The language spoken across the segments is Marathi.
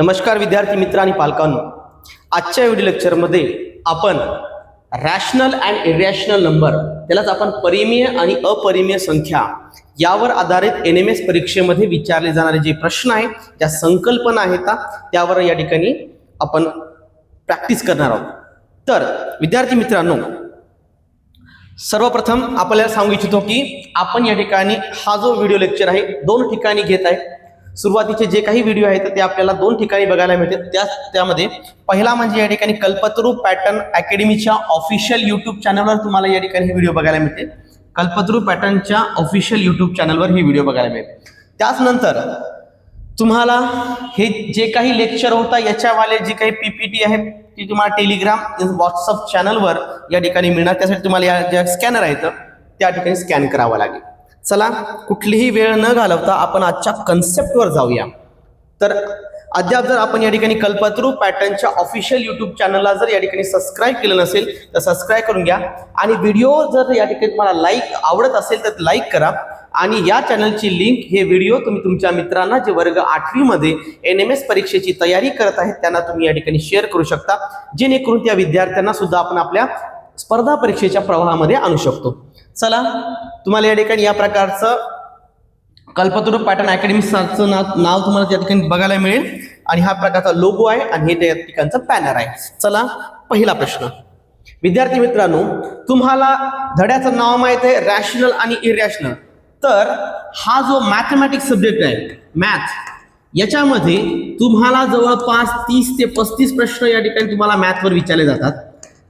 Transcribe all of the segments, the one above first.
नमस्कार विद्यार्थी मित्र आणि पालकांनो. आजच्या व्हिडिओ लेक्चरमध्ये आपण रॅशनल अँड इरॅशनल नंबर त्यालाच आपण परिमीय आणि अपरिमीय संख्या यावर आधारित एन एम एस परीक्षेमध्ये विचारले जाणारे जे प्रश्न आहेत ज्या संकल्पना आहेत त्यावर या ठिकाणी आपण प्रॅक्टिस करणार आहोत. तर विद्यार्थी मित्रांनो सर्वप्रथम आपल्याला सांगू इच्छितो की आपण या ठिकाणी हा जो व्हिडिओ लेक्चर आहे दोन ठिकाणी घेत आहे. सुरुवातीचे जे काही व्हिडिओ आहेत ते आपल्याला दोन ठिकाणी बघायला मिळते त्या त्यामध्ये पहिला म्हणजे या ठिकाणी कल्पतरू पॅटर्न अकॅडमीच्या ऑफिशियल युट्यूब चॅनलवर तुम्हाला या ठिकाणी हे व्हिडिओ बघायला मिळते कल्पतरू पॅटर्नच्या ऑफिशियल युट्यूब चॅनलवर हे व्हिडिओ बघायला मिळेल. त्याच नंतर तुम्हाला हे जे काही लेक्चर होता याच्यावाले जे काही पीपीटी आहे ती तुम्हाला टेलिग्राम व्हॉट्सअप चॅनलवर या ठिकाणी मिळणार. त्यासाठी तुम्हाला या ज्या स्कॅनर आहेत त्या ठिकाणी स्कॅन करावा लागेल. चला कुठलीही वेळ न घालवता आपण आजच्या कन्सेप्टवर जाऊया. तर अद्याप जर आपण या ठिकाणी कल्पतरू पॅटर्नच्या ऑफिशियल युट्यूब चॅनलला जर या ठिकाणी सबस्क्राईब केलं नसेल तर सबस्क्राईब करून घ्या. आणि व्हिडिओ जर या ठिकाणी तुम्हाला लाईक आवडत असेल तर लाईक करा. आणि या चॅनलची लिंक हे व्हिडिओ तुम्ही तुमच्या मित्रांना जे वर्ग आठवीमध्ये एन एम एस परीक्षेची तयारी करत आहेत त्यांना तुम्ही या ठिकाणी शेअर करू शकता. जेणेकरून त्या विद्यार्थ्यांना सुद्धा आपण आपल्या स्पर्धा परीक्षेच्या प्रवाहामध्ये आणू शकतो. चला तुम्हाला या ठिकाणी या प्रकारचं कल्पतरू पॅटर्न अकॅडमीचं नाव नाव तुम्हाला त्या ठिकाणी बघायला मिळेल. आणि हा प्रकारचा लोगो आहे आणि हे त्या ठिकाणचं पॅनर आहे. चला पहिला प्रश्न. विद्यार्थी मित्रांनो तुम्हाला धड्याचं नाव माहीत आहे रॅशनल आणि इरॅशनल तर हा जो मॅथमॅटिक्स सब्जेक्ट आहे मॅथ याच्यामध्ये तुम्हाला जवळपास तीस ते पस्तीस प्रश्न या ठिकाणी तुम्हाला मॅथवर विचारले जातात.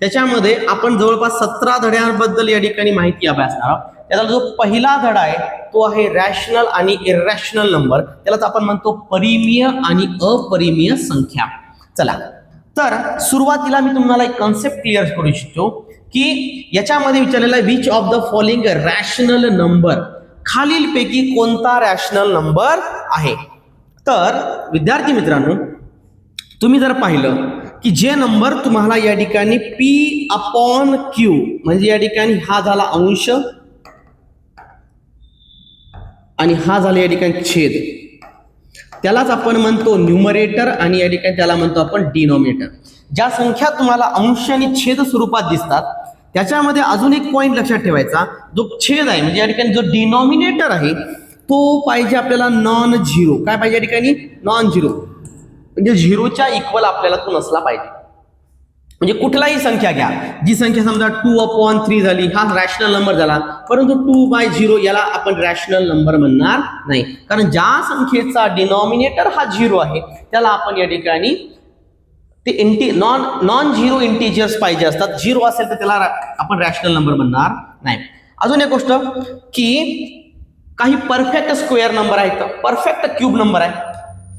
त्याच्यामध्ये आपण जवळपास सतरा धड्यांबद्दल या ठिकाणी माहिती अभ्यासणार आहोत. त्याचा जो पहिला धडा आहे तो आहे रॅशनल आणि इरॅशनल नंबर त्यालाच आपण म्हणतो परिमीय आणि अपरिमीय संख्या. चला. तर सुरुवातीला मी तुम्हाला एक कन्सेप्ट क्लिअर करू इच्छितो की याच्यामध्ये विचारलेला आहे which of the following rational number खालीलपैकी कोणता रॅशनल नंबर आहे? तर विद्यार्थी मित्रांनो तुम्ही जर पाहिलं की जे नंबर तुम्हाला या ठिकाणी पी अपॉन क्यू म्हणजे या ठिकाणी हा झाला अंश आणि हा झाला या ठिकाणी छेद. त्यालाच आपण म्हणतो न्युमरेटर आणि या ठिकाणी त्याला म्हणतो आपण डिनॉमिनेटर ज्या संख्या तुम्हाला अंश आणि छेद स्वरूपात दिसतात त्याच्यामध्ये अजून एक पॉईंट लक्षात ठेवायचा. जो छेद आहे म्हणजे या ठिकाणी जो डिनॉमिनेटर आहे तो पाहिजे आपल्याला नॉन झिरो काय पाहिजे या ठिकाणी? नॉन झिरो म्हणजे झिरोच्या इक्वल आपल्याला तो नसला पाहिजे. म्हणजे कुठलाही संख्या घ्या. जी संख्या समजा टू अपॉन थ्री झाली हा रॅशनल नंबर झाला. परंतु टू बाय झिरो याला आपण रॅशनल नंबर म्हणणार नाही. कारण ज्या संख्येचा डिनॉमिनेटर हा झिरो आहे त्याला आपण या ठिकाणी ते इंटी नॉन नॉन झिरो इंटिजर्स पाहिजे असतात. झिरो असेल तर त्याला आपण रॅशनल नंबर म्हणणार नाही. अजून एक गोष्ट की काही परफेक्ट स्क्वेअर नंबर आहेत. परफेक्ट क्यूब नंबर आहे.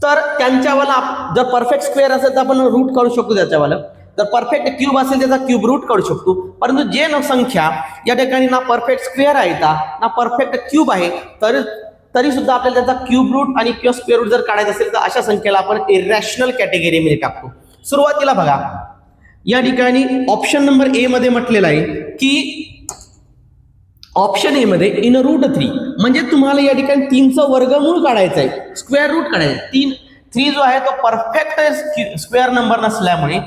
तर त्यांच्यावाला जर परफेक्ट स्क्वेअर असेल तर आपण रूट काढू शकतो त्याच्यावाला. जर परफेक्ट क्यूब असेल त्याचा क्यूब रूट काढू शकतो. परंतु जे न संख्या या ठिकाणी ना परफेक्ट स्क्वेअर आहे का ना परफेक्ट क्यूब आहे तर तरी सुद्धा आपल्याला त्याचा क्यूब रूट आणि किंवा स्क्वेअर रूट जर काढायचं असेल तर अशा संख्येला आपण इरॅशनल कॅटेगरीमध्ये टाकतो. सुरुवातीला बघा. या ठिकाणी ऑप्शन नंबर ए मध्ये म्हटलेलं आहे की ऑप्शन ए मध्ये इन रूट थ्री म्हणजे तुम्हाला या ठिकाणी तीनचं वर्गमूळ काढायचं आहे स्क्वेअर रूट काढायचं. तीन थ्री जो आहे तो परफेक्ट स्क्वेअर नंबर नसल्यामुळे.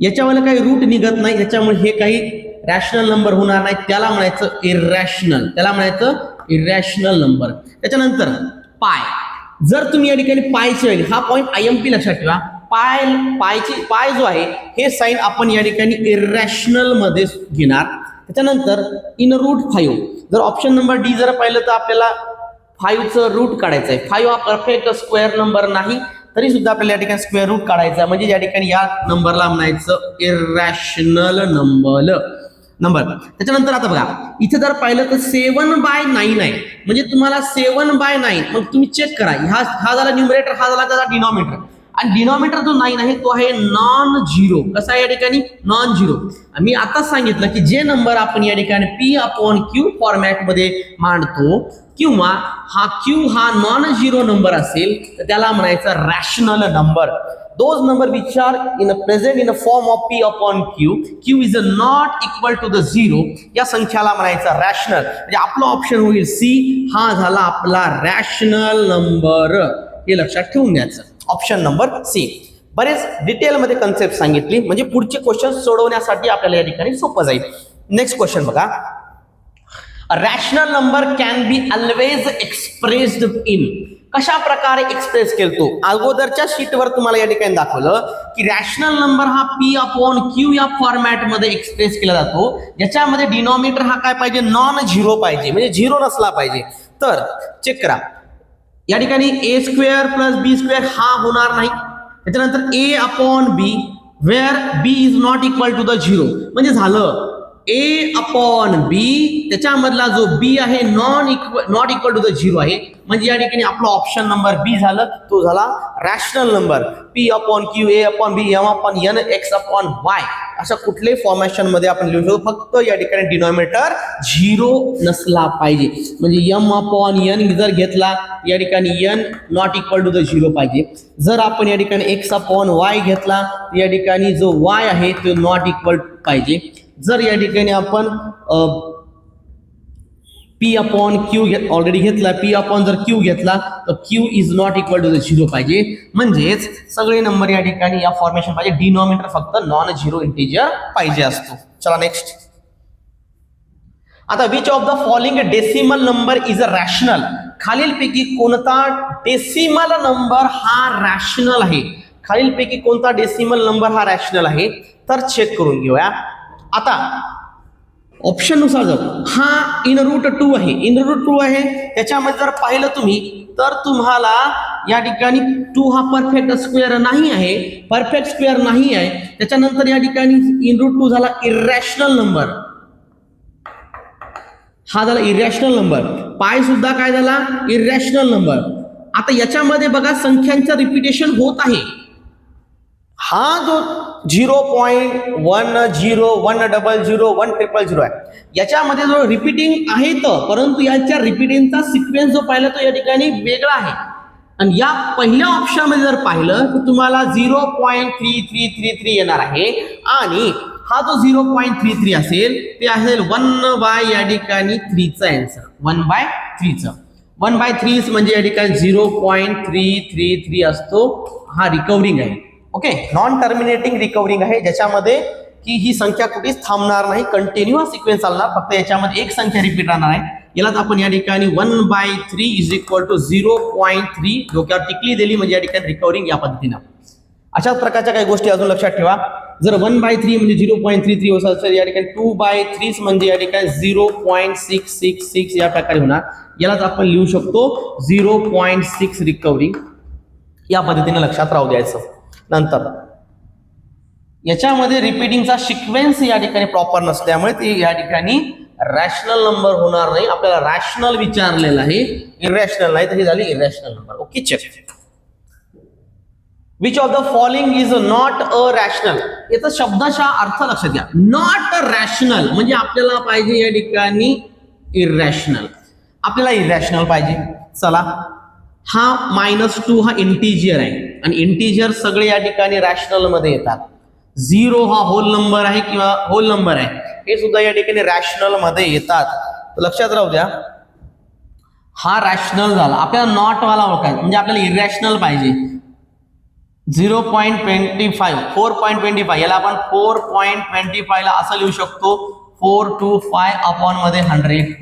याच्यावर काही रूट निघत नाही. याच्यामुळे हे काही रॅशनल नंबर होणार नाही. त्याला म्हणायचं इरॅशनल त्याला म्हणायचं इरॅशनल नंबर त्याच्यानंतर पाय जर तुम्ही या ठिकाणी पायचे वेळी हा पॉईंट आय एम पी लक्षात ठेवा. पाय पायची पाय जो आहे हे साईन आपण या ठिकाणी इरॅशनलमध्ये घेणार. त्याच्यानंतर इन रूट फाईव्ह जर ऑप्शन नंबर डी जर पाहिलं तर आपल्याला फाईव्हचं रूट काढायचं आहे. फाईव्ह हा परफेक्ट स्क्वेअर नंबर नाही तरी सुद्धा आपल्याला या ठिकाणी स्क्वेअर रूट काढायचा आहे. म्हणजे या ठिकाणी या नंबरला म्हणायचं इरॅशनल नंबर नंबर त्याच्यानंतर आता बघा इथे जर पाहिलं तर सेवन बाय नाईन आहे. म्हणजे तुम्हाला सेवन बाय नाईन मग तुम्ही चेक करा. हा हा झाला न्युमरेटर हा झाला त्याचा डिनॉमिनेटर आणि डिनॉमिनेटर जो नाईन आहे तो आहे नॉन झिरो कसा आहे या ठिकाणी? नॉन झिरो मी आताच सांगितलं की जे नंबर आपण या ठिकाणी पी अपॉन क्यू फॉर्मॅटमध्ये मांडतो किंवा हा क्यू हा नॉन झिरो नंबर असेल तर त्याला म्हणायचं rational number those number which are in a present in a form of p upon q q is a not equal to the zero या संख्याला म्हणायचं रॅशनल म्हणजे आपला ऑप्शन होईल सी हा झाला आपला रॅशनल नंबर हे लक्षात ठेवून द्यायचं ऑप्शन नंबर सी बरेच डिटेलमध्ये कन्सेप्ट सांगितली. म्हणजे पुढचे क्वेश्चन सोडवण्यासाठी आपल्याला या ठिकाणी सोपं जाईल. नेक्स्ट क्वेश्चन बघा. Rational number can be always expressed in कशा प्रकारे एक्सप्रेस केलतो? अगोदरच्या शीटवर तुम्हाला या ठिकाणी दाखवलं की रॅशनल नंबर हा पी अपॉन क्यू या फॉर्मॅटमध्ये एक्सप्रेस केला जातो. ज्याच्यामध्ये डिनॉमिनेटर हा काय पाहिजे? नॉन झिरो पाहिजे. म्हणजे झिरो नसला पाहिजे. तर चेक करा. या ठिकाणी a square plus b square हा होणार नाही. त्याच्यानंतर a upon b where b is not equal to the zero म्हणजे झालं. ए अपॉन बी त्याच्यामधला जो बी आहे non equal not equal to the zero आहे. म्हणजे या ठिकाणी आपला ऑप्शन नंबर बी झालं तो झाला rational number p upon q a upon b m upon n x upon y अशा कुठल्याही फॉर्मॅशनमध्ये आपण लिहू शकतो. फक्त या ठिकाणी डिनॉमिनेटर झिरो नसला पाहिजे. म्हणजे एम अपॉन एन जर घेतला या ठिकाणी n not equal to the zero पाहिजे. जर आपण या ठिकाणी एक्स अपॉन वाय घेतला या ठिकाणी जो वाय आहे तो नॉट इक्वल पाहिजे. जर या ठिकाणी आपण पी अपॉन क्यू घे ऑलरेडी घेतला पी अपॉन जर क्यू घेतला तर q is not equal to the zero पाहिजे. म्हणजेच सगळे नंबर या ठिकाणी या फॉर्मेशन पाहिजे. डिनॉमिनेटर फक्त नॉन झिरो इंटिजर पाहिजे असतो. चला नेक्स्ट आता which of the following decimal number is a rational खालीलपैकी कोणता डेसिमल नंबर हा रॅशनल आहे? खालीलपैकी कोणता डेसिमल नंबर हा रॅशनल आहे? तर चेक करून घेऊया. आता ऑप्शननुसार जाऊ. हा इन रूट टू आहे. इन रूट टू आहे. त्याच्यामध्ये जर पाहिलं तुम्ही तर तुम्हाला या ठिकाणी टू हा परफेक्ट स्क्वेअर नाही आहे. परफेक्ट स्क्वेअर नाही आहे. त्याच्यानंतर या ठिकाणी इन रूट टू झाला इरॅशनल नंबर हा झाला इरॅशनल नंबर पाय सुद्धा काय झाला? इरॅशनल नंबर आता याच्यामध्ये बघा संख्यांचं रिपिटेशन होत आहे. हा जो zero point one zero one double zero one triple zero आहे. याच्यामध्ये जो रिपीटिंग आहे तर परंतु याच्या रिपीटिंगचा सिक्वेन्स जो पाहिला तो या ठिकाणी वेगळा आहे. आणि या पहिल्या ऑप्शनमध्ये जर पाहिलं तर तुम्हाला zero point three three three three येणार आहे. आणि हा जो झिरो पॉईंट थ्री थ्री असेल ते असेल वन बाय या ठिकाणी थ्रीचा अँसर वन बाय थ्रीचं वन बाय थ्रीच म्हणजे या ठिकाणी zero point three three three असतो. हा रिकव्हरिंग आहे. ओके नॉन टर्मिनेटिंग रिकव्हरिंग आहे ज्याच्यामध्ये की ही संख्या कुठेच थांबणार नाही कंटिन्यू सिक्वेन्स चालणार फक्त याच्यामध्ये एक संख्या रिपीट राहणार आहे. यालाच आपण या ठिकाणी one by three is equal to zero point three डोक्यावर टिकली दिली म्हणजे या ठिकाणी रिकव्हरिंग या पद्धतीनं. अशाच प्रकारच्या काही गोष्टी अजून लक्षात ठेवा. जर वन बाय थ्री म्हणजे झिरो पॉईंट थ्री थ्री असेल तर या ठिकाणी टू बाय थ्रीच म्हणजे या ठिकाणी zero point six six six या प्रकारे होणार. यालाच आपण लिहू शकतो झिरो पॉईंट सिक्स रिकव्हरिंग या पद्धतीने लक्षात राहू द्यायचं. नंतर. याच्यामध्ये रिपीटिंगचा सिक्वेन्स या ठिकाणी प्रॉपर नसल्यामुळे ते या ठिकाणी रॅशनल नंबर होणार नाही. आपल्याला रॅशनल विचारलेलं आहे. इरॅशनल नाही तर ही झाली irrational number okay check which of the following is not a rational याचा शब्दाचा अर्थ लक्षात घ्या. नॉट अ रॅशनल म्हणजे आपल्याला पाहिजे या ठिकाणी इरॅशनल आपल्याला इरॅशनल पाहिजे. चला. हा मायनस टू हा इंटिजियर आहे. आणि इंटिजियर सगळे या ठिकाणी रॅशनलमध्ये येतात. झिरो हा होल नंबर आहे किंवा होल नंबर आहे. हे सुद्धा या ठिकाणी रॅशनलमध्ये येतात. तर लक्षात राहू द्या. हा रॅशनल झाला. आपल्याला नॉट वाला ओळखायचा. म्हणजे आपल्याला इरॅशनल पाहिजे. Zero point twenty five four point twenty five याला आपण फोर पॉईंट ट्वेंटी फायला असं लिहू शकतो. फोर टू फाय अपॉनमध्ये हंड्रेड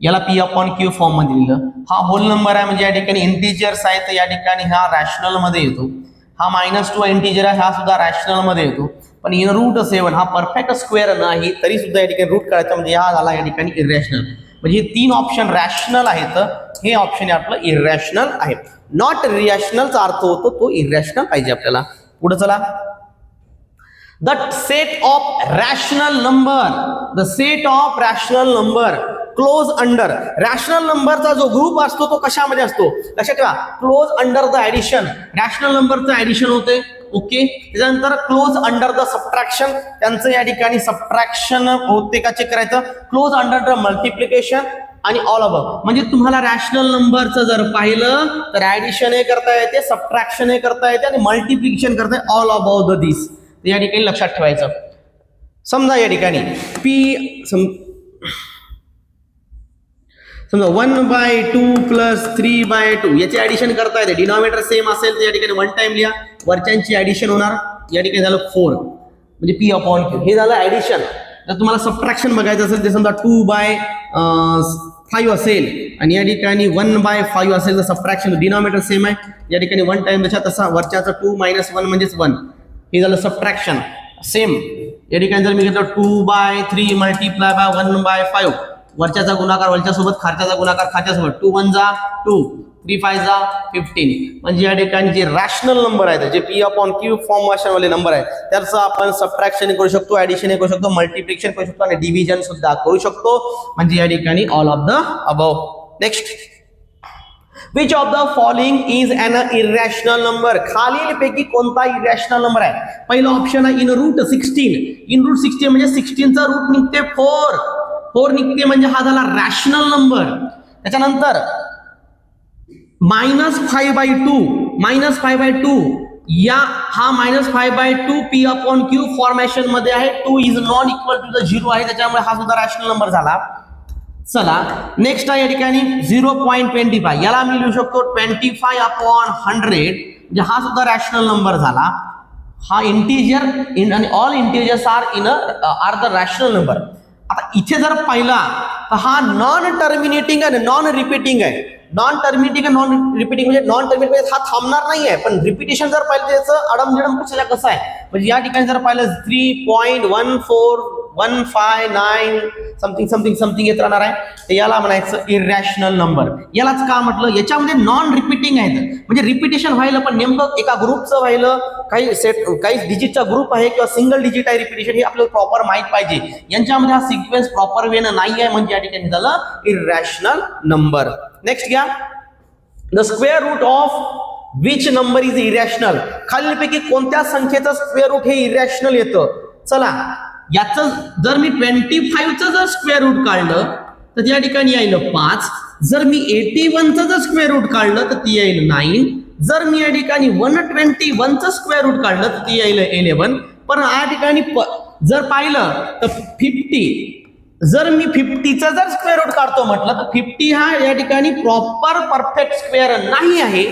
याला पी अपॉन क्यू फॉर्ममध्ये लिहिलं. हा होल नंबर आहे म्हणजे या ठिकाणी इंटिजर्स आहे तर या ठिकाणी हा रॅशनलमध्ये येतो. हा मायनस टू इंटिजर आहे हा सुद्धा रॅशनलमध्ये येतो. पण इन रूट सेवन हा परफेक्ट स्क्वेअर नाही तरी सुद्धा या ठिकाणी रूट करायचं म्हणजे हा झाला या ठिकाणी इरॅशनल म्हणजे हे तीन ऑप्शन रॅशनल आहेत हे ऑप्शन आपलं इरॅशनल आहे. नॉट रिॲशनलचा अर्थ होतो तो इरॅशनल पाहिजे आपल्याला. पुढे चला. The set of rational number the set of rational number close under. Rational नंबरचा जो ग्रुप असतो तो कशामध्ये असतो? लक्षात ठेवा. Close under the addition rational नंबरचं ऍडिशन होते ओके त्याच्यानंतर क्लोज अंडर द सबट्रॅक्शन त्यांचं या ठिकाणी सबट्रॅक्शन होते का चेक करायचं? क्लोज अंडर द मल्टिप्लिकेशन आणि ऑल अब म्हणजे तुम्हाला रॅशनल नंबरचं जर पाहिलं तर ऍडिशन हे करता येते सबट्रॅक्शन हे करता येते आणि मल्टिप्लिकेशन करता येते. ऑल अबाव द दिस या ठिकाणी लक्षात ठेवायचं. समजा या ठिकाणी. पी सम समजा one by two plus three by two याचे ऍडिशन करता येते डिनॉमिनेटर सेम असेल तर या ठिकाणी वन टाइम लिहा. वरच्यांची ऍडिशन होणार. या ठिकाणी झालं फोर म्हणजे पी अपॉन क्यू हे झालं ऍडिशन जर तुम्हाला सबट्रॅक्शन बघायचं असेल ते समजा टू बाय फाईव्ह असेल. आणि या ठिकाणी वन बाय फाईव्ह असेल तर सबट्रॅक्शन डिनॉमिनेटर सेम आहे. या ठिकाणी वन टाइम तशा तसा वरच्याचा टू मायनस वन म्हणजेच वन हे झालं सबट्रॅक्शन सेम या ठिकाणी जर मी घेतलं two by three multiply by one by five वरच्याचा गुणाकार वरच्यासोबत खारच्याचा गुणाकार खालच्यासोबत टू वन जा टू थ्री फाय जा फिफ्टीन म्हणजे या ठिकाणी जे रॅशनल नंबर आहेत जे पी अपॉन क्यू फॉर्म वाले नंबर आहेत त्याचं आपण सबट्रॅक्शन करू शकतो ऍडिशन करू शकतो मल्टिप्लिकेशन करू शकतो आणि डिव्हिजन सुद्धा करू शकतो. म्हणजे या ठिकाणी all of the above next which of the following is an irrational number खालीलपैकी कोणता इरॅशनल नंबर आहे? पहिला ऑप्शन आहे in root sixteen in root sixteen म्हणजे सिक्स्टीनचा रूट निघते फोर फोर निघते म्हणजे हा झाला रॅशनल नंबर त्याच्यानंतर minus five by two minus five by two या हा minus five by two p upon q फॉर्मेशनमध्ये आहे. Two is non equal to the zero आहे. त्याच्यामुळे हा सुद्धा रॅशनल नंबर झाला. चला नेक्स्ट आहे या ठिकाणी झिरो पॉईंट ट्वेंटी फाय याला मी लिहू शकतो ट्वेंटी फाय अपॉन हंड्रेड म्हणजे हा सुद्धा रॅशनल नंबर झाला. हा इंटिजर इन आणि all integers are in are the rational number इथे जर पाहिला तर हा नॉन टर्मिनेटिंग आहे नॉन रिपीटिंग आहे. नॉन टर्मिनेटिंग आणि नॉन रिपीटिंग म्हणजे नॉन टर्मिनेटिंग म्हणजे हा थांबणार नाही आहे पण रिपिटेशन जर पाहिलं त्याचं अडमजडम कशाला कसं आहे? म्हणजे या ठिकाणी जर पाहिलं three point one four one five nine something something something येत राहणार आहे. तर याला म्हणायचं इरॅशनल नंबर यालाच का म्हटलं? याच्यामध्ये नॉन रिपीटिंग आहेत. म्हणजे रिपिटेशन व्हायला पण नेमकं एका ग्रुपचं व्हायलं काही सेट काही डिजिटचा ग्रुप आहे किंवा सिंगल डिजिट आहे रिपिटेशन हे आपल्याला प्रॉपर माहीत पाहिजे. यांच्यामध्ये हा सिक्वेन्स प्रॉपर वेनं नाही आहे म्हणजे या ठिकाणी झालं इरॅशनल नंबर नेक्स्ट घ्या. The square root of which number is irrational खालीलपैकी कोणत्या संख्येचं स्क्वेअर रूट हे इरॅशनल येतं? चला. याचं जर मी ट्वेंटी फाईव्हचं जर स्क्वेअर रूट काढलं तर त्या ठिकाणी येईल पाच. जर मी एटी वनचं जर स्क्वेअर रूट काढलं तर ती येईल नाईन जर मी या ठिकाणी वन ट्वेंटी वनचं स्क्वेअर रूट काढलं तर ती येईल इलेव्हन पण या ठिकाणी जर पाहिलं तर फिफ्टी जर मी फिफ्टीचा जर स्क्वेअर रूट काढतो म्हटलं तर फिफ्टी हा या ठिकाणी प्रॉपर परफेक्ट स्क्वेअर नाही आहे.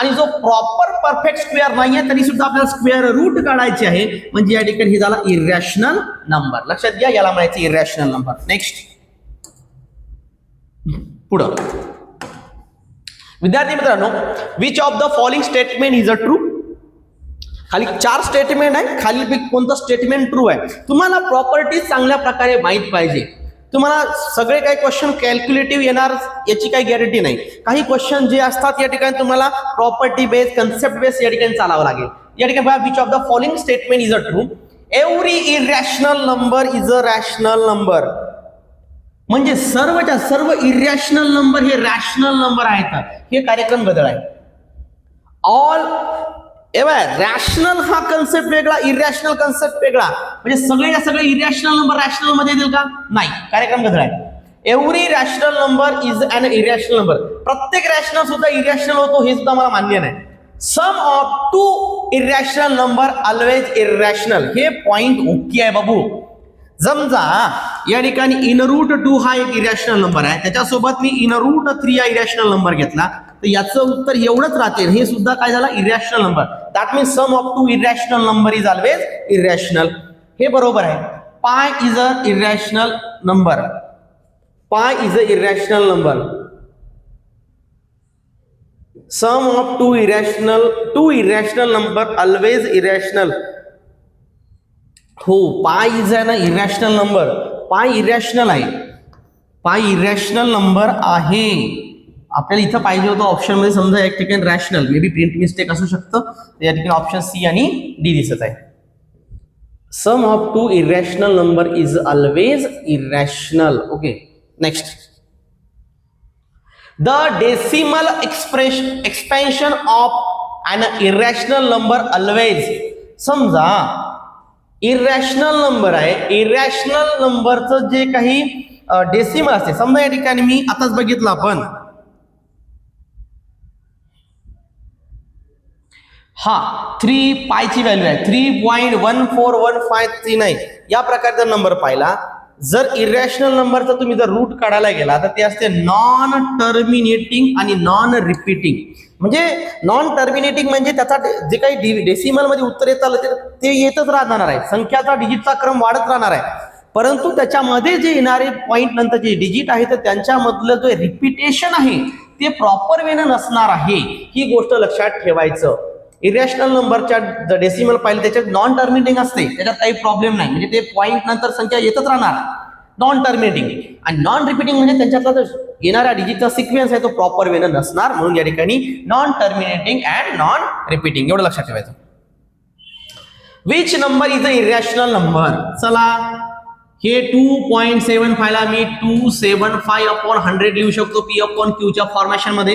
आणि जो प्रॉपर परफेक्ट स्क्वेअर नाही आहे तरी सुद्धा आपल्याला स्क्वेअर रूट काढायचे आहे. म्हणजे या ठिकाणी हे झाला इरॅशनल नंबर लक्षात घ्या याला म्हणायचं इरॅशनल नंबर नेक्स्ट पुढं. विद्यार्थी मित्रांनो which of the following statement is a true खाली चार स्टेटमेंट आहे खालीपैकी कोणतं स्टेटमेंट ट्रू आहे? तुम्हाला प्रॉपर्टीज चांगल्या प्रकारे माहीत पाहिजे. तुम्हाला सगळे काही क्वेश्चन कॅल्क्युलेटिव्ह येणार याची काही गॅरंटी नाही. काही क्वेश्चन जे असतात या ठिकाणी तुम्हाला प्रॉपर्टी बेस कन्सेप्ट बेस या ठिकाणी चालावं लागेल. या ठिकाणी बघा which of the following statement is a true every irrational number is a rational number म्हणजे सर्वच्या सर्व इरॅशनल नंबर हे रॅशनल नंबर आहेत. हे कार्यक्रम बदल आहे. ऑल एव्हा रॅशनल हा कन्सेप्ट वेगळा इरॅशनल कन्सेप्ट वेगळा. म्हणजे सगळे सगळे इरॅशनल नंबर रॅशनलमध्ये येतील का? नाही. कार्यक्रम बदल आहे. Every rational number is an irrational number प्रत्येक रॅशनल सुद्धा इरॅशनल होतो हे सुद्धा मला मान्य नाही. Sum of two irrational number always irrational हे पॉइंट ओके आहे बाबू. समजा या ठिकाणी इन रूट टू हा एक इरॅशनल नंबर आहे. त्याच्यासोबत मी इन रूट थ्री हा इरॅशनल नंबर घेतला. तर याचं उत्तर एवढंच राहते. हे सुद्धा काय झालं? Irrational number that means sum of two irrational number is always irrational हे बरोबर आहे. Pi is a irrational number pi is a irrational number sum of two irrational two irrational number always irrational हो पाय इज आहे ना इरॅशनल नंबर पाय इरॅशनल आहे. पाय इरॅशनल नंबर आहे. आपल्याला इथं पाहिजे होतं ऑप्शनमध्ये समजा एक ठिकाणी rational may be print mistake असू शकतं. तर या ठिकाणी ऑप्शन सी आणि डी दिसत आहे. Sum of two irrational number is always irrational okay next the decimal express expansion of an irrational number always समजा इरॅशनल नंबर आहे. इरॅशनल नंबरचं जे काही डेसिमल असते. समजा या ठिकाणी मी आताच बघितलं आपण. हा थ्री पायची व्हॅल्यू आहे. Three point one four one five three nine या प्रकारचा नंबर पाहिला. जर इरॅशनल नंबरचा तुम्ही जर रूट काढायला गेला तर ते असते नॉन टर्मिनेटिंग आणि नॉन रिपीटिंग म्हणजे नॉन टर्मिनेटिंग म्हणजे त्याचा जे काही डेसिमलमध्ये उत्तर येत आलं ते- ते येतच राहणार आहे. संख्याचा डिजिटचा क्रम वाढत राहणार आहे. परंतु त्याच्यामध्ये जे येणारे पॉईंट नंतर जे डिजिट आहे तर त्यांच्यामधलं जे रिपिटेशन आहे ते प्रॉपर वेनं नसणार आहे. ही गोष्ट लक्षात ठेवायचं. इरॅशनल नंबरच्या डेसिमल पाहिलं त्याच्यात नॉन टर्मिनेटिंग असते. त्याच्यात काही प्रॉब्लेम नाही. म्हणजे ते पॉईंट नंतर संख्या येतच राहणार. नॉन टर्मिनेटिंग आणि नॉन रिपीटिंग म्हणजे त्यांच्यातला जो येणारा डिजिटचा सिक्वेन्स आहे तो प्रॉपर वेनं नसणार. म्हणून या ठिकाणी non terminating and non repeating एवढं लक्षात ठेवायचं. Which number is a irrational number चला हे टू पॉईंट सेवन फायला मी two seven five upon hundred लिहू शकतो. पी अपॉन क्यूच्या फॉर्मेशनमध्ये.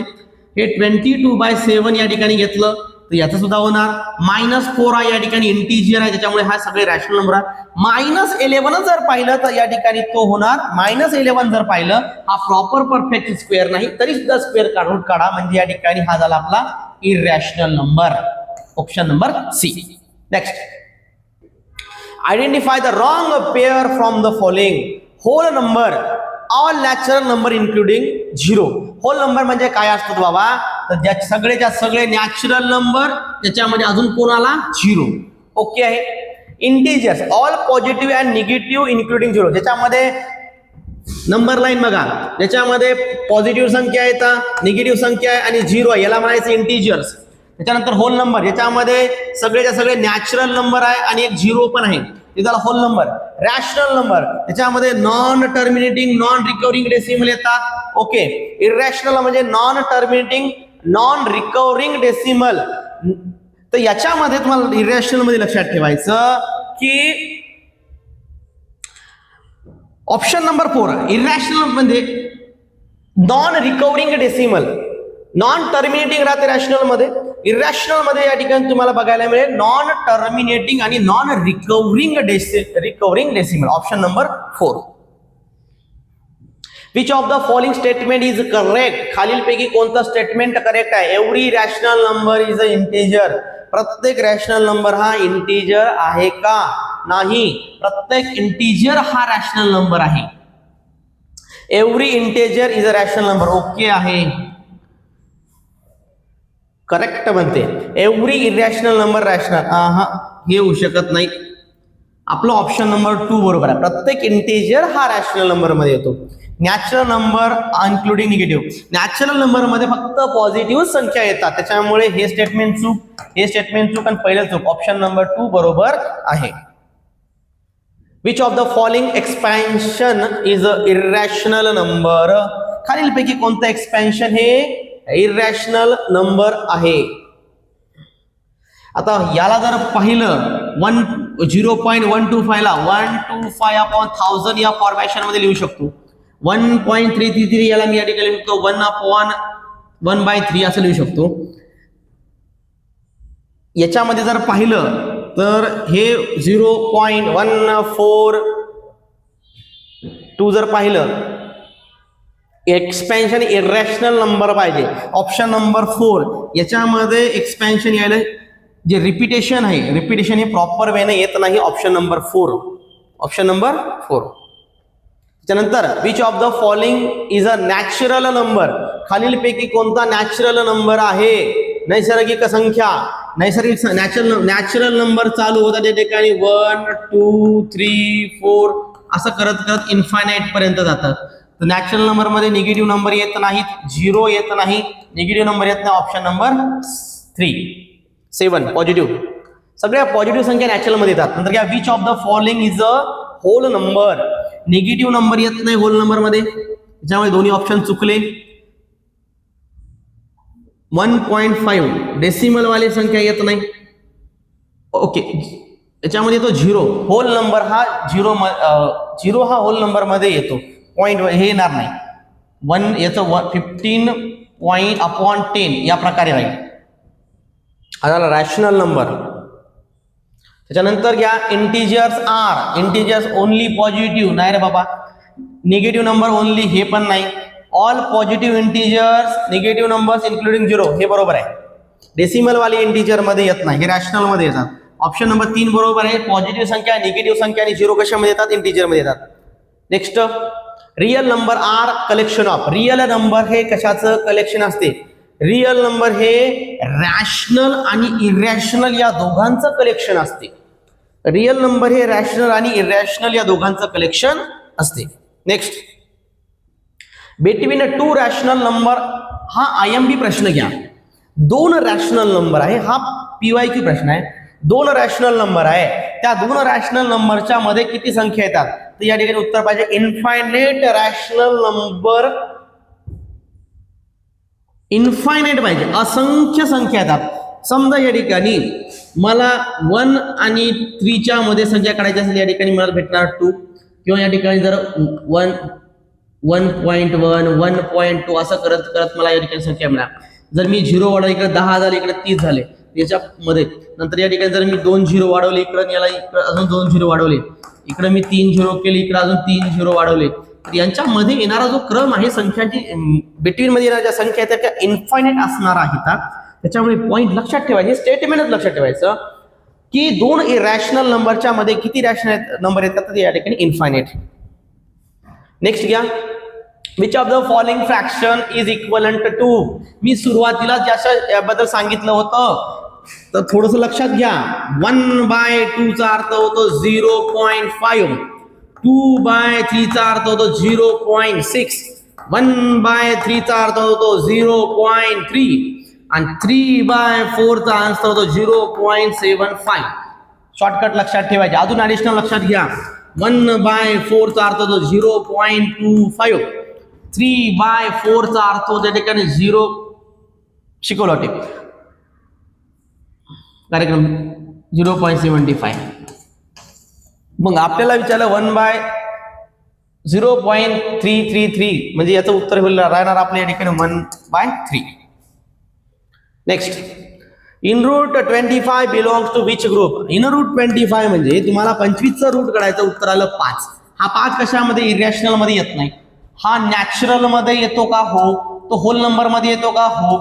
हे ट्वेंटी टू बाय सेवन या ठिकाणी घेतलं. तर याचं सुद्धा होणार. मायनस फोर आहे या ठिकाणी इंटिजियर आहे त्याच्यामुळे हा सगळे रॅशनल नंबर आहे मायनस इलेव्हन जर पाहिलं तर या ठिकाणी तो होणार. मायनस इलेव्हन जर पाहिलं हा प्रॉपर परफेक्ट स्क्वेअर नाही तरी सुद्धा स्क्वेअर काढून काढा. म्हणजे या ठिकाणी हा झाला आपला irrational number option number C next identify the wrong pair from the following whole number all natural number including zero whole number म्हणजे काय असतात बाबा? तर ज्या सगळेच्या सगळे नॅचरल नंबर त्याच्यामध्ये अजून कोणाला? झिरो ओके आहे? Integers all positive and negative including zero ज्याच्यामध्ये नंबर लाईन बघा. ज्याच्यामध्ये पॉझिटिव्ह संख्या आहेत निगेटिव्ह संख्या आहे आणि झिरो आहे. याला म्हणायचं इंटिजर्स त्याच्यानंतर होल नंबर याच्यामध्ये सगळेच्या सगळे नॅचरल नंबर आहे आणि एक झिरो पण आहे. हे झाला होल नंबर रॅशनल नंबर त्याच्यामध्ये non terminating non recurring decimal येतात. ओके इरॅशनल म्हणजे non terminating non recurring decimal तर याच्यामध्ये तुम्हाला इरॅशनलमध्ये लक्षात ठेवायचं की ऑप्शन नंबर फोर इरॅशनल म्हणजे non recovering decimal non terminating राहते रॅशनलमध्ये. इरॅशनलमध्ये या ठिकाणी तुम्हाला बघायला मिळेल नॉन टर्मिनेटिंग आणि non रिकव्हरिंग डेसि recovering decimal option number four which of the following statement is correct खालीलपैकी कोणतं स्टेटमेंट करेक्ट आहे? Every rational number is a integer प्रत्येक रॅशनल नंबर हा इंटीजर आहे का? नाही. प्रत्येक इंटीजर हा रॅशनल नंबर आहे. Every integer is a rational number okay आहे. करेक्ट म्हणते. एव्हरी इरॅशनल नंबर रॅशनल हा हे होऊ शकत नाही. आपलं ऑप्शन नंबर टू बरोबर आहे. प्रत्येक इंटेजर हा रॅशनल नंबरमध्ये येतो. Natural number including negative natural नंबरमध्ये फक्त पॉझिटिव्ह संख्या येतात. त्याच्यामुळे हे स्टेटमेंट चूक हे स्टेटमेंट चूक आणि पहिलं चूक. ऑप्शन नंबर टू बरोबर आहे. Which of the following expansion is a irrational number खालीलपैकी कोणतं एक्सपॅन्शन हे इरॅशनल नंबर आहे. आता याला जर पाहिलं one zero point one two फायला one two five upon thousand या फॉर्मॅशनमध्ये लिहू शकतो. One point three three three याला मी या ठिकाणी लिहू शकतो one upon one by three असं लिहू शकतो. याच्यामध्ये जर पाहिलं तर हे zero point one four two जर पाहिलं एक्सपेन्शन इरॅशनल नंबर पाहिजे. ऑप्शन नंबर फोर याच्यामध्ये एक्सपेन्शन यायला जे रिपिटेशन आहे रिपिटेशन हे प्रॉपर वेने येत नाही option number four option number four त्याच्यानंतर which of the following is a natural number खालीलपैकी कोणता नॅचरल नंबर आहे? नैसर्गिक संख्या. नैसर्गिक नॅचरल नॅचरल नंबर चालू होता त्या ठिकाणी. वन टू थ्री फोर असं करत करत इन्फायनाईट पर्यंत जातात. तर नॅचरल नंबरमध्ये निगेटिव्ह नंबर येत नाहीत झिरो येत नाही. निगेटिव्ह नंबर येत नाही option number three seven positive सगळ्या पॉझिटिव्ह संख्या नॅचरलमध्ये येतात. नंतर घ्या which of the following is a whole number negative number येत नाही होल नंबरमध्ये त्याच्यामुळे दोन्ही ऑप्शन चुकले. वन पॉईंट फाईव्ह डेसिमल वाली संख्या येत नाही. ओके याच्यामध्ये येतो झिरो होल नंबर हा झिरो झिरो हा होल नंबरमध्ये येतो. पॉईंट हे येणार नाही. वन याचं one fifteen point upon ten या प्रकारे राहील. हा झाला रॅशनल नंबर त्याच्यानंतर घ्या integers are integers only positive नाही रे बाबा. निगेटिव्ह नंबर ओनली हे पण नाही. All positive integers negative numbers including zero हे बरोबर आहे. डेसिमलवाले वाले येत नाही. हे रॅशनलमध्ये येतात. ऑप्शन नंबर तीन बरोबर आहे. पॉझिटिव्ह संख्या निगेटिव्ह संख्या आणि झिरो कशामध्ये येतात? इंटिजरमध्ये येतात. Next real number are collection of real number हे कशाचं कलेक्शन असते? रियल नंबर हे रॅशनल आणि इरॅशनल या दोघांचं कलेक्शन असते. रियल नंबर हे रॅशनल आणि इरॅशनल या दोघांचं कलेक्शन असते. Next between two rational number हा आय एम बी प्रश्न घ्या. दोन रॅशनल नंबर आहे हा पीवाय क्यू प्रश्न आहे. दोन रॅशनल नंबर आहे. त्या दोन रॅशनल नंबरच्या मध्ये किती संख्या येतात? तर या ठिकाणी उत्तर पाहिजे. इन्फायनेट रॅशनल नंबर इन्फायनेट पाहिजे. असंख्य संख्या येतात समजा या ठिकाणी मला वन आणि थ्रीच्या मध्ये संख्या काढायची असेल या ठिकाणी मला भेटणार टू किंवा या ठिकाणी जर one one point one one point two असं करत करत मला या ठिकाणी संख्या मिळणार जर मी झिरो वाढवले इकडे दहा झाले इकडे तीस झाले याच्यामध्ये. नंतर या ठिकाणी जर मी दोन झिरो वाढवले इकडं याला इकडं अजून दोन झिरो वाढवले इकडे मी तीन झिरो केले इकडे अजून तीन झिरो वाढवले. तर यांच्यामध्ये येणारा जो क्रम आहे संख्यांची बिटवीन मध्ये येणाऱ्या ज्या संख्या आहेत त्या इन्फायनेट असणार आहेत त्याच्यामुळे पॉईंट लक्षात ठेवायचे स्टेटमेंटच लक्षात ठेवायचं की दोन रॅशनल नंबरच्या मध्ये किती रॅशनल नंबर येतात तर ते या ठिकाणी इन्फायनेट नेक्स्ट घ्या. Which of the following fraction is equivalent to मी सुरुवातीला ज्याच्या याबद्दल सांगितलं होतं तर थोडस लक्षात घ्या. वन बाय टू चा अर्थ होतो zero point five two by थ्रीचा अर्थ होतो zero point six one by थ्रीचा अर्थ होतो झिरो पॉईंट थ्री आणि थ्री बाय फोरचा अर्थ होतो zero point seven five shortcut लक्षात ठेवायचे. अजून ॲडिशनल लक्षात घ्या. वन बाय फोरचा अर्थ होतो zero point two five three by फोरचा अर्थ होतो त्या ठिकाणी झिरो शिकवलं होते. कार्यक्रम झिरो पॉईंट सेवन्टी फाय. मग आपल्याला विचारलं one by zero point three three three म्हणजे याचं उत्तर होईल राहणार आपल्या या ठिकाणी one by three. Next in root twenty five belongs to which group in root twenty five म्हणजे तुम्हाला पंचवीसचं रूट काढायचं उत्तर आलं पाच. हा पाच कशामध्ये इरॅशनलमध्ये येत नाही. हा नॅचरलमध्ये येतो का हो? तो होल नंबरमध्ये येतो का हो?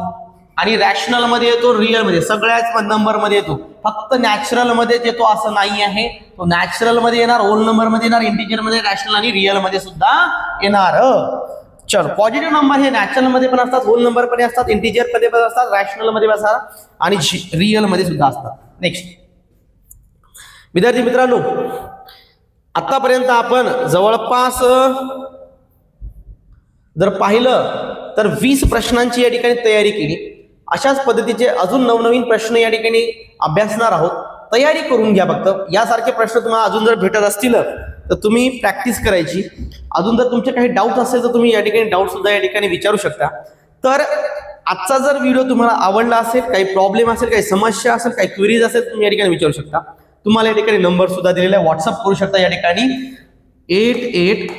आणि रॅशनलमध्ये येतो रिअलमध्ये. सगळ्याच नंबरमध्ये येतो. फक्त नॅचरल मध्येच येतो असं नाही आहे. तो नॅचरलमध्ये येणार होल नंबरमध्ये येणार इंटिजरमध्ये रॅशनल आणि रिअलमध्ये सुद्धा येणार. चल पॉझिटिव्ह नंबर हे नॅचरलमध्ये पण असतात होल नंबर पण असतात इंटिजरमध्ये पण असतात रॅशनलमध्ये पण असतात आणि रिअलमध्ये सुद्धा असतात. नेक्स्ट विद्यार्थी मित्रांनो आतापर्यंत आपण जवळपास जर पाहिलं तर वीस प्रश्नांची या ठिकाणी तयारी केली. अशाच पद्धतीचे अजून नवनवीन प्रश्न या ठिकाणी अभ्यासणार आहोत. तयारी करून घ्या फक्त. यासारखे प्रश्न तुम्हाला अजून जर भेटत असतील तर तुम्ही प्रॅक्टिस करायची. अजून जर तुमचे काही डाऊट असेल तर तुम्ही या ठिकाणी डाऊट सुद्धा या ठिकाणी विचारू शकता. तर आजचा जर व्हिडिओ तुम्हाला आवडला असेल काही प्रॉब्लेम असेल काही समस्या असेल काही क्वेरीज असेल तुम्ही या ठिकाणी विचारू शकता. तुम्हाला या ठिकाणी नंबर सुद्धा दिलेला आहे. व्हॉट्सअप करू शकता या ठिकाणी. Eight eight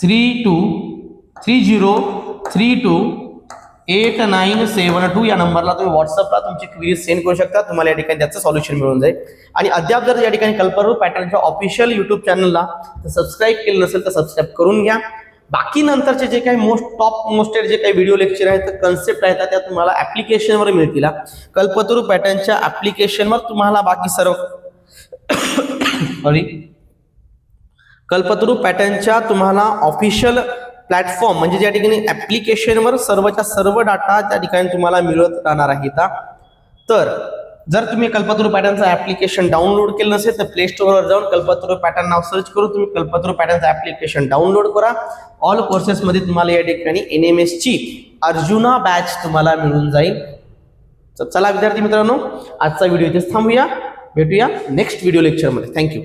three two three zero three two eight nine seven two या नंबरला तुम्ही व्हॉट्सअपला तुमची क्वेरीज सेंड करू शकता. तुम्हाला या ठिकाणी त्याचं सॉल्युशन मिळून जाईल. आणि अद्याप जर या ठिकाणी कल्परू पॅटर्नच्या ऑफिशियल युट्यूब चॅनलला सबस्क्राईब केलं नसेल तर सबस्क्राईब करून घ्या. बाकी नंतरचे जे काही मोस्ट टॉप मोस्टेड जे काही व्हिडिओ लेक्चर आहेत कन्सेप्ट आहेत त्या तुम्हाला ऍप्लिकेशनवर मिळतील. कल्पतरू पॅटर्नच्या ऍप्लिकेशनवर तुम्हाला बाकी सर्व सॉरी कल्पतरू पॅटर्नच्या तुम्हाला ऑफिशियल प्लॅटफॉर्म म्हणजे ज्या ठिकाणी ऍप्लिकेशनवर सर्वच्या सर्व डाटा त्या ठिकाणी तुम्हाला मिळत राहणार आहे का तर जर तुम्ही कल्पतरू पॅटर्नचं ऍप्लिकेशन डाउनलोड केलं नसेल तर प्ले स्टोअरवर जाऊन कल्पतरू पॅटर्न नाव सर्च करून तुम्ही कल्पतरू पॅटर्नचं ऍप्लिकेशन डाउनलोड करा. ऑल कोर्सेसमध्ये तुम्हाला या ठिकाणी एन एम एसची अर्जुना बॅच तुम्हाला मिळून जाईल. तर चला विद्यार्थी मित्रांनो आजचा व्हिडिओ इथेच थांबूया. भेटूया नेक्स्ट व्हिडिओ लेक्चरमध्ये थँक्यू